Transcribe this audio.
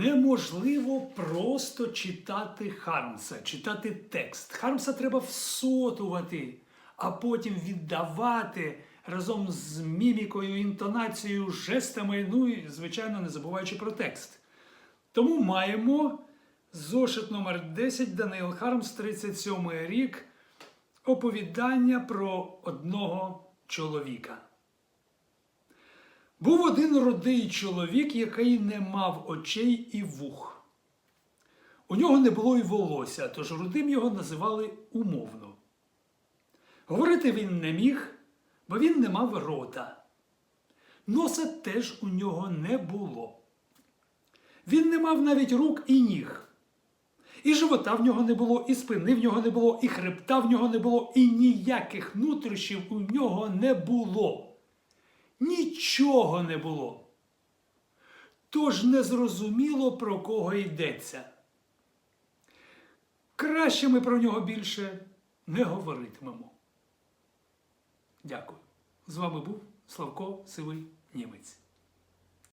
Неможливо просто читати Хармса, читати текст. Хармса треба всотувати, а потім віддавати разом з мімікою, інтонацією, жестами, ну і, звичайно, не забуваючи про текст. Тому маємо зошит номер 10 Даниел Хармс, 37 рік, оповідання про одного чоловіка. Був один родий чоловік, який не мав очей і вух. У нього не було й волосся, тож рудим його називали умовно. Говорити він не міг, бо він не мав рота. Носа теж у нього не було. Він не мав навіть рук і ніг. І живота в нього не було, і спини в нього не було, і хребта в нього не було, і ніяких нутрощів у нього не було. Нічого не було. Тож незрозуміло, про кого йдеться. Краще ми про нього більше не говоритимемо. Дякую. З вами був Славко Сивий Німець.